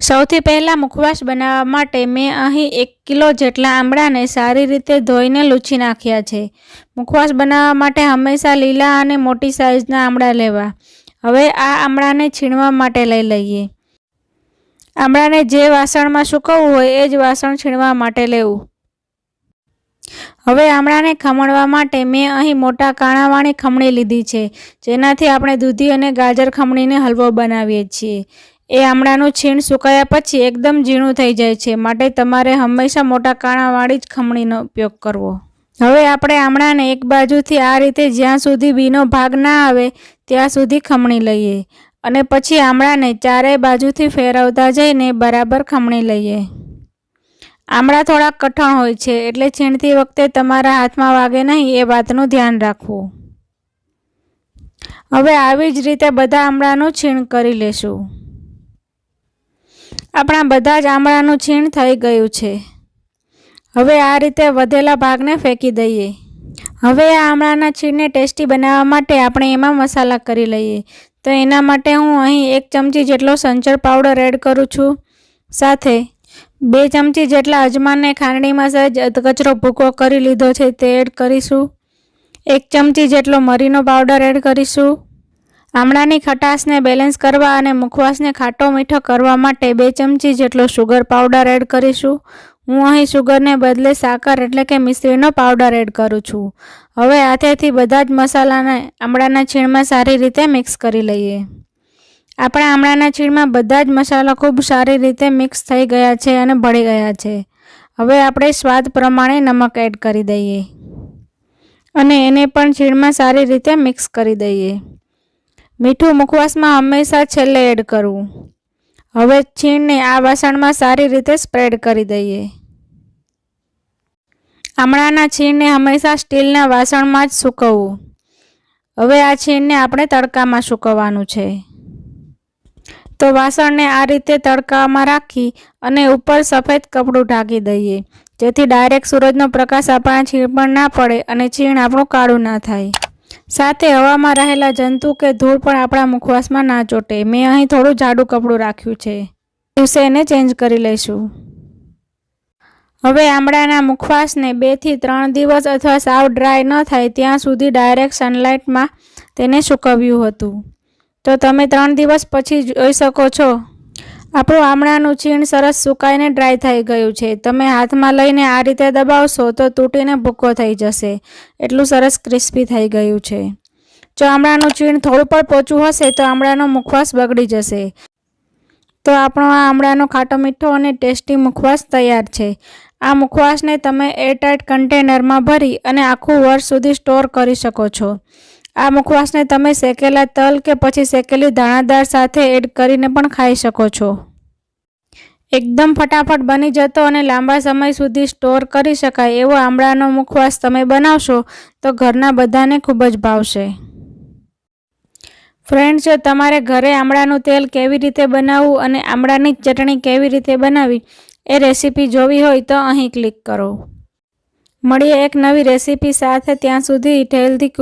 સૌથી પહેલાં મુખવાસ બનાવવા માટે મેં અહીં એક કિલો જેટલા આમળાને સારી રીતે ધોઈને લૂછી નાખ્યા છે. મુખવાસ બનાવવા માટે હંમેશા લીલા અને મોટી સાઇઝના આમળા લેવા. હવે આ આમળાને છીણવા માટે લઈ લઈએ. આમળાને જે વાસણમાં સૂકવવું હોય એ જ વાસણ છીણવા માટે લેવું. હવે આમળાને ખમણવા માટે મેં અહીં મોટા કાણાવાળી ખમણી લીધી છે, જેનાથી આપણે દૂધી અને ગાજર ખમણીને હલવો બનાવીએ છીએ. એ આમળાનું છીણ સુકાયા પછી એકદમ ઝીણું થઈ જાય છે. માટે તમારે હંમેશા મોટા કાણાવાળી જ ખમણીનો ઉપયોગ કરવો. હવે આપણે આમળાને એક બાજુથી આ રીતે જ્યાં સુધી બીનો ભાગ ના આવે ત્યાં સુધી ખમણી લઈએ અને પછી આમળાને ચારેય બાજુથી ફેરવતા જઈને બરાબર ખમણી લઈએ. આમળા થોડા કઠણ હોય છે, એટલે છીણતી વખતે તમારા હાથમાં વાગે નહીં એ વાતનું ધ્યાન રાખવું. હવે આવી જ રીતે બધા આમળાનું છીણ કરી લેશું. આપણા બધા જ આમળાનું છીણ થઈ ગયું છે. હવે આ રીતે વધેલા ભાગને ફેંકી દઈએ. હવે આ આમળાના છીણને ટેસ્ટી બનાવવા માટે આપણે એમાં મસાલા કરી લઈએ. તો એના માટે હું અહીં એક ચમચી જેટલો સંચર પાવડર એડ કરું છું. સાથે બે ચમચી જેટલા અજમાનને ખાંડણીમાં સહેજ અધકચરો ભૂકો કરી લીધો છે તે એડ કરીશું. એક ચમચી જેટલો મરીનો પાવડર એડ કરીશું. આમળાની ખટાશને બેલેન્સ કરવા અને મુખવાસને ખાટો મીઠો કરવા માટે બે ચમચી જેટલો શુગર પાવડર એડ કરીશું. હું અહીં શુગરને બદલે સાકર એટલે કે મિશ્રીનો પાવડર એડ કરું છું. હવે હાથેથી બધા જ મસાલાને આમળાના છીણમાં સારી રીતે મિક્સ કરી લઈએ. આપણા આમળાના છીણમાં બધા જ મસાલા ખૂબ સારી રીતે મિક્સ થઈ ગયા છે અને ભળી ગયા છે. હવે આપણે સ્વાદ પ્રમાણે નમક એડ કરી દઈએ. અને એને પણ છીણમાં સારી રીતે મિક્સ કરી દઈએ. મીઠું મુખવાસમાં હંમેશા છેલ્લે એડ કરવું. હવે છીણને આ વાસણમાં સારી રીતે સ્પ્રેડ કરી દઈએ. આમળાના છીણને હંમેશા સ્ટીલના વાસણમાં જ સૂકવવું. હવે આ છીણને આપણે તડકામાં સૂકવવાનું છે. તો વાસણને આ રીતે તડકામાં રાખી અને ઉપર સફેદ કપડું ઢાંકી દઈએ. જેથી ડાયરેક્ટ સૂરજનો પ્રકાશ આપણા છીણ પર ના પડે અને છીણ આપણું કાળું ના થાય. સાથે હવામાં રહેલા જંતુ કે ધૂળ પણ આપણા મુખવાસમાં ના ચોટે. મેં અહીં થોડું જાડું કપડું રાખ્યું છે. દિવસે એને ચેન્જ કરી લઈશું. હવે આમળાના મુખવાસને બેથી ત્રણ દિવસ અથવા સાવ ડ્રાય ન થાય ત્યાં સુધી ડાયરેક્ટ સનલાઇટમાં તેને સૂકવ્યું હતું. તો તમે ત્રણ દિવસ પછી જોઈ શકો છો. આપણું આમળાનું છીણ સરસ સુકાઈને ડ્રાય થઈ ગયું છે. તમે હાથમાં લઈને આ રીતે દબાવશો તો તૂટીને ભૂક્કો થઈ જશે. એટલું સરસ ક્રિસ્પી થઈ ગયું છે. જો આમળાનું છીણ થોડું પણ પોચું હશે તો આમળાનો મુખવાસ બગડી જશે. તો આપણો આ આમળાનો ખાટો મીઠો અને ટેસ્ટી મુખવાસ તૈયાર છે. આ મુખવાસને તમે એરટાઇટ કન્ટેનરમાં ભરી અને આખું વર્ષ સુધી સ્ટોર કરી શકો છો. આ મુખવાસને તમે શેકેલા તલ કે પછી શેકેલી દાણાદાર સાથે એડ કરીને પણ ખાઈ શકો છો. એકદમ ફટાફટ બની જતો અને લાંબા સમય સુધી સ્ટોર કરી શકાય એવો આમળાનો મુખવાસ તમે બનાવશો તો ઘરના બધાને ખૂબ જ ભાવશે. ફ્રેન્ડ્સ જો તમારે ઘરે આમળાનું તેલ કેવી રીતે બનાવવું અને આમળાની ચટણી કેવી રીતે બનાવવી એ રેસીપી જોવી હોય તો અહીં ક્લિક કરો. મળીએ એક નવી રેસીપી સાથે ત્યાં સુધી હેલ્ધી